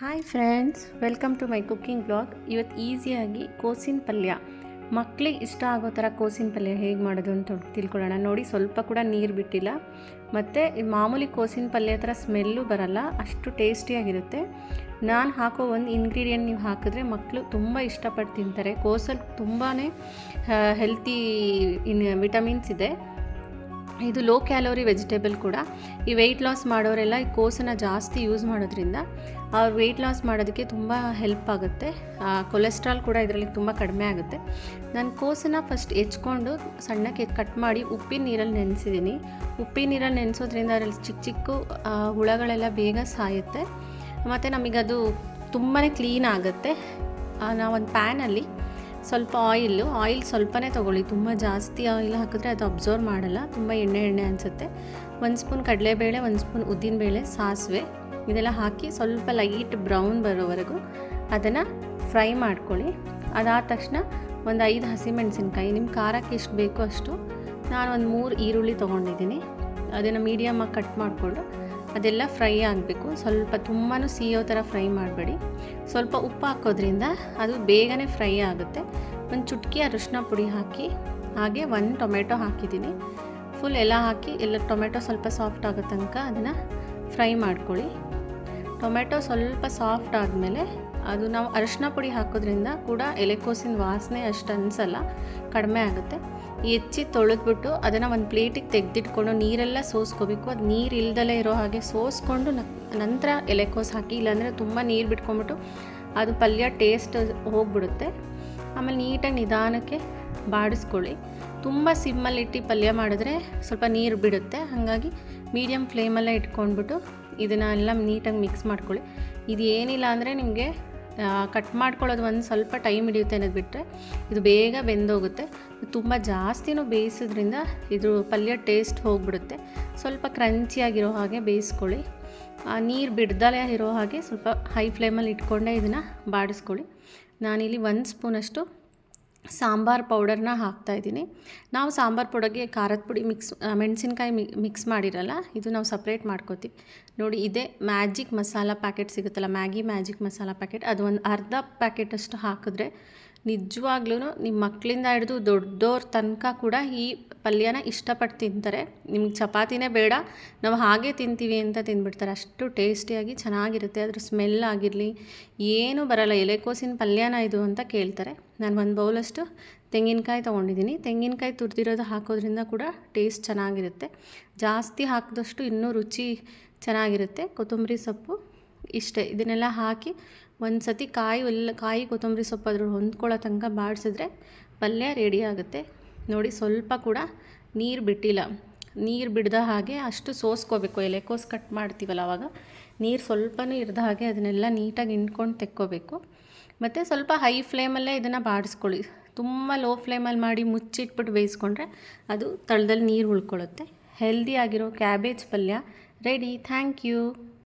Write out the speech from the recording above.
Hi friends welcome to my cooking blog ಇವತ್ತು ಈಸಿಯಾಗಿ ಕೋಸಿನ ಪಲ್ಯ. ಮಕ್ಕಳಿಗೆ ಇಷ್ಟ ಆಗೋ ಥರ ಕೋಸಿನ ಪಲ್ಯ ಹೇಗೆ ಮಾಡೋದು ಅಂತ ತಿಳ್ಕೊಳ್ಳೋಣ. ನೋಡಿ, ಸ್ವಲ್ಪ ಕೂಡ ನೀರು ಬಿಟ್ಟಿಲ್ಲ. ಮತ್ತು ಮಾಮೂಲಿ ಕೋಸಿನ ಪಲ್ಯ ಥರ ಸ್ಮೆಲ್ಲು ಬರಲ್ಲ, ಅಷ್ಟು ಟೇಸ್ಟಿಯಾಗಿರುತ್ತೆ ನಾನು ಹಾಕೋ ಒಂದು ಇಂಗ್ರೀಡಿಯೆಂಟ್ ನೀವು ಹಾಕಿದ್ರೆ ಮಕ್ಕಳು ತುಂಬ ಇಷ್ಟಪಟ್ಟು ತಿಂತಾರೆ. ಕೋಸಲ್ಲಿ ತುಂಬಾ ಹೆಲ್ತಿ ಇನ್ ವಿಟಮಿನ್ಸ್ ಇದೆ. ಇದು ಲೋ ಕ್ಯಾಲೋರಿ ವೆಜಿಟೇಬಲ್ ಕೂಡ. ಈ ವೆಯ್ಟ್ ಲಾಸ್ ಮಾಡೋರೆಲ್ಲ ಈ ಕೋಸನ್ನು ಜಾಸ್ತಿ ಯೂಸ್ ಮಾಡೋದ್ರಿಂದ ಅವ್ರು ವೆಯ್ಟ್ ಲಾಸ್ ಮಾಡೋದಕ್ಕೆ ತುಂಬ ಹೆಲ್ಪ್ ಆಗುತ್ತೆ. ಕೊಲೆಸ್ಟ್ರಾಲ್ ಕೂಡ ಇದರಲ್ಲಿ ತುಂಬ ಕಡಿಮೆ ಆಗುತ್ತೆ. ನಾನು ಕೋಸನ್ನು ಫಸ್ಟ್ ಹೆಚ್ಕೊಂಡು ಸಣ್ಣಕ್ಕೆ ಕಟ್ ಮಾಡಿ ಉಪ್ಪಿನ ನೀರಲ್ಲಿ ನೆನೆಸಿದ್ದೀನಿ ಉಪ್ಪಿನ ನೀರಲ್ಲಿ ನೆನೆಸೋದ್ರಿಂದ ಅದರಲ್ಲಿ ಚಿಕ್ಕ ಚಿಕ್ಕ ಹುಳಗಳೆಲ್ಲ ಬೇಗ ಸಾಯುತ್ತೆ. ಮತ್ತು ನಮಗದು ತುಂಬಾ ಕ್ಲೀನ್ ಆಗುತ್ತೆ. ನಾವೊಂದು ಪ್ಯಾನಲ್ಲಿ ಸ್ವಲ್ಪ ಆಯಿಲ್ಲು ಆಯಿಲ್ ಸ್ವಲ್ಪನೇ ತೊಗೊಳ್ಳಿ. ತುಂಬ ಜಾಸ್ತಿ ಆಯಿಲ್ ಹಾಕಿದ್ರೆ ಅದು ಅಬ್ಸರ್ವ್ ಮಾಡಲ್ಲ. ತುಂಬ ಎಣ್ಣೆ ಎಣ್ಣೆ ಅನಿಸುತ್ತೆ. ಒಂದು ಸ್ಪೂನ್ ಕಡಲೆಬೇಳೆ, ಒಂದು ಸ್ಪೂನ್ ಉದ್ದಿನಬೇಳೆ ಸಾಸಿವೆ ಇದೆಲ್ಲ ಹಾಕಿ ಸ್ವಲ್ಪ ಲೈಟ್ ಬ್ರೌನ್ ಬರೋವರೆಗೂ ಅದನ್ನು ಫ್ರೈ ಮಾಡ್ಕೊಳ್ಳಿ. ಅದಾದ ತಕ್ಷಣ ಒಂದು ಐದು ಹಸಿಮೆಣಸಿನ್ಕಾಯಿ ನಿಮ್ಮ ಖಾರಕ್ಕೆ ಎಷ್ಟು ಬೇಕೋ ಅಷ್ಟು ನಾನು ಒಂದು ಮೂರು ಈರುಳ್ಳಿ ತೊಗೊಂಡಿದ್ದೀನಿ. ಅದನ್ನು ಮೀಡಿಯಮ್ಮಾಗಿ ಕಟ್ ಮಾಡಿಕೊಂಡು ಅದೆಲ್ಲ ಫ್ರೈ ಆಗಬೇಕು. ಸ್ವಲ್ಪ ತುಂಬಾ ಸಿಯೋ ಥರ ಫ್ರೈ ಮಾಡಬೇಡಿ. ಸ್ವಲ್ಪ ಉಪ್ಪು ಹಾಕೋದ್ರಿಂದ ಅದು ಬೇಗನೆ ಫ್ರೈ ಆಗುತ್ತೆ. ಒಂದು ಚುಟ್ಕಿ ಅರಿಶಿನ ಪುಡಿ ಹಾಕಿ, ಹಾಗೆ ಒಂದು ಟೊಮೆಟೊ ಹಾಕಿದ್ದೀನಿ. ಫುಲ್ ಎಲ್ಲ ಹಾಕಿ, ಎಲ್ಲ ಟೊಮೆಟೊ ಸ್ವಲ್ಪ ಸಾಫ್ಟ್ ಆಗೋ ತನಕ ಅದನ್ನು ಫ್ರೈ ಮಾಡ್ಕೊಳ್ಳಿ. ಟೊಮೆಟೊ ಸ್ವಲ್ಪ ಸಾಫ್ಟ್ ಆದಮೇಲೆ ಅದು ನಾವು ಅರಿಶಿನ ಪುಡಿ ಹಾಕೋದ್ರಿಂದ ಕೂಡ ಎಲೆಕೋಸಿನ ವಾಸನೆ ಅಷ್ಟು ಅನಿಸಲ್ಲ, ಕಡಿಮೆ ಆಗುತ್ತೆ. ಹೆಚ್ಚಿ ತೊಳೆದ್ಬಿಟ್ಟು ಅದನ್ನು ಒಂದು ಪ್ಲೇಟಿಗೆ ತೆಗೆದಿಟ್ಕೊಂಡು ನೀರೆಲ್ಲ ಸೋಸ್ಕೋಬೇಕು. ಅದು ನೀರು ಇಲ್ದಲೇ ಇರೋ ಹಾಗೆ ಸೋಸ್ಕೊಂಡು ನಂತರ ಎಲೆಕೋಸು ಹಾಕಿ, ಇಲ್ಲಾಂದರೆ ತುಂಬ ನೀರು ಬಿಟ್ಕೊಂಡ್ಬಿಟ್ಟು ಅದು ಪಲ್ಯ ಟೇಸ್ಟ್ ಹೋಗ್ಬಿಡುತ್ತೆ. ಆಮೇಲೆ ನೀಟಾಗಿ ನಿಧಾನಕ್ಕೆ ಬಾಡಿಸ್ಕೊಳ್ಳಿ. ತುಂಬ ಸಿಮ್ಮಲ್ಲಿಟ್ಟು ಪಲ್ಯ ಮಾಡಿದ್ರೆ ಸ್ವಲ್ಪ ನೀರು ಬಿಡುತ್ತೆ. ಹಾಗಾಗಿ ಮೀಡಿಯಮ್ ಫ್ಲೇಮಲ್ಲೇ ಇಟ್ಕೊಂಡ್ಬಿಟ್ಟು ಇದನ್ನು ಎಲ್ಲ ನೀಟಾಗಿ ಮಿಕ್ಸ್ ಮಾಡ್ಕೊಳ್ಳಿ. ಇದು ಏನಿಲ್ಲ ಅಂದರೆ ನಿಮಗೆ ಕಟ್ ಮಾಡ್ಕೊಳ್ಳೋದು ಒಂದು ಸ್ವಲ್ಪ ಟೈಮ್ ಹಿಡಿಯುತ್ತೆ ಅನ್ನೋದು ಬಿಟ್ಟರೆ ಇದು ಬೇಗ ಬೆಂದೋಗುತ್ತೆ. ತುಂಬ ಜಾಸ್ತಿನೂ ಬೇಯಿಸೋದ್ರಿಂದ ಇದು ಪಲ್ಯ ಟೇಸ್ಟ್ ಹೋಗ್ಬಿಡುತ್ತೆ. ಸ್ವಲ್ಪ ಕ್ರಂಚಿಯಾಗಿರೋ ಹಾಗೆ ಬೇಯಿಸ್ಕೊಳ್ಳಿ. ನೀರು ಬಿಡ್ದಲೇ ಇರೋ ಹಾಗೆ ಸ್ವಲ್ಪ ಹೈ ಫ್ಲೇಮಲ್ಲಿ ಇಟ್ಕೊಂಡೇ ಇದನ್ನು ಬಾಡಿಸ್ಕೊಳ್ಳಿ. ನಾನಿಲ್ಲಿ ಒಂದು ಸ್ಪೂನಷ್ಟು ಸಾಂಬಾರ್ ಪೌಡರ್ನ ಹಾಕ್ತಾಯಿದ್ದೀನಿ ನಾವು ಸಾಂಬಾರ್ ಪೌಡರ್ಗೆ ಖಾರದ ಪುಡಿ ಮಿಕ್ಸ್ ಮೆಣಸಿನ್ಕಾಯಿ ಮಿಕ್ಸ್ ಮಾಡಿರಲ್ಲ, ಇದು ನಾವು ಸಪ್ರೇಟ್ ಮಾಡ್ಕೋತೀವಿ. ನೋಡಿ, ಇದೇ ಮ್ಯಾಜಿಕ್ ಮಸಾಲ ಪ್ಯಾಕೆಟ್ ಸಿಗುತ್ತಲ್ಲ, ಮ್ಯಾಗಿ ಮ್ಯಾಜಿಕ್ ಮಸಾಲ ಪ್ಯಾಕೆಟ್, ಅದು ಒಂದು ಅರ್ಧ ಪ್ಯಾಕೆಟಷ್ಟು ಹಾಕಿದ್ರೆ ನಿಜವಾಗ್ಲೂ ನಿಮ್ಮ ಮಕ್ಕಳಿಂದ ಹಿಡಿದು ದೊಡ್ಡೋರ ತನಕ ಕೂಡ ಈ ಪಲ್ಯನ ಇಷ್ಟಪಟ್ಟು ತಿಂತಾರೆ ನಿಮ್ಗೆ ಚಪಾತಿನೇ ಬೇಡ, ನಾವು ಹಾಗೆ ತಿಂತೀವಿ ಅಂತ ತಿಂದ್ಬಿಡ್ತಾರೆ. ಅಷ್ಟು ಟೇಸ್ಟಿಯಾಗಿ ಚೆನ್ನಾಗಿರುತ್ತೆ, ಅದ್ರ ಸ್ಮೆಲ್ ಆಗಿರಲಿ, ಏನೂ ಬರಲ್ಲ, ಎಲೆಕೋಸಿನ ಪಲ್ಯನ ಇದು ಅಂತ ಕೇಳ್ತಾರೆ. ನಾನು ಒಂದು ಬೌಲಷ್ಟು ತೆಂಗಿನಕಾಯಿ ತೊಗೊಂಡಿದ್ದೀನಿ ತೆಂಗಿನಕಾಯಿ ತುರಿದಿರೋದು ಹಾಕೋದ್ರಿಂದ ಕೂಡ ಟೇಸ್ಟ್ ಚೆನ್ನಾಗಿರುತ್ತೆ. ಜಾಸ್ತಿ ಹಾಕಿದಷ್ಟು ಇನ್ನೂ ರುಚಿ ಚೆನ್ನಾಗಿರುತ್ತೆ. ಕೊತ್ತಂಬರಿ ಸೊಪ್ಪು ಇಷ್ಟೇ. ಇದನ್ನೆಲ್ಲ ಹಾಕಿ ಒಂದು ಸತಿ ಕಾಯಿ ಎಲ್ಲ, ಕಾಯಿ ಕೊತ್ತಂಬರಿ ಸೊಪ್ಪು ಅದ್ರಲ್ಲಿ ಹೊಂದ್ಕೊಳ್ಳೋ ತನಕ ಬಾಡಿಸಿದ್ರೆ ಪಲ್ಯ ರೆಡಿ ಆಗುತ್ತೆ. ನೋಡಿ, ಸ್ವಲ್ಪ ಕೂಡ ನೀರು ಬಿಟ್ಟಿಲ್ಲ. ನೀರು ಬಿಡ್ದ ಹಾಗೆ ಅಷ್ಟು ಸೋಸ್ಕೋಬೇಕು. ಎಲೆಕೋಸ್ ಕಟ್ ಮಾಡ್ತೀವಲ್ಲ ಆವಾಗ ನೀರು ಸ್ವಲ್ಪನೂ ಇರ್ದ ಹಾಗೆ ಅದನ್ನೆಲ್ಲ ನೀಟಾಗಿ ಹಿಂಡ್ಕೊಂಡು ತೆಕ್ಕೋಬೇಕು. ಮತ್ತು ಸ್ವಲ್ಪ ಹೈ ಫ್ಲೇಮಲ್ಲೇ ಇದನ್ನು ಬಾಡಿಸ್ಕೊಳ್ಳಿ. ತುಂಬ ಲೋ ಫ್ಲೇಮಲ್ಲಿ ಮಾಡಿ ಮುಚ್ಚಿಟ್ಬಿಟ್ಟು ಬೇಯಿಸ್ಕೊಂಡ್ರೆ ಅದು ತಳದಲ್ಲಿ ನೀರು ಉಳ್ಕೊಳ್ಳುತ್ತೆ. ಹೆಲ್ದಿ ಆಗಿರೋ ಕ್ಯಾಬೇಜ್ ಪಲ್ಯ ರೆಡಿ ಥ್ಯಾಂಕ್ ಯು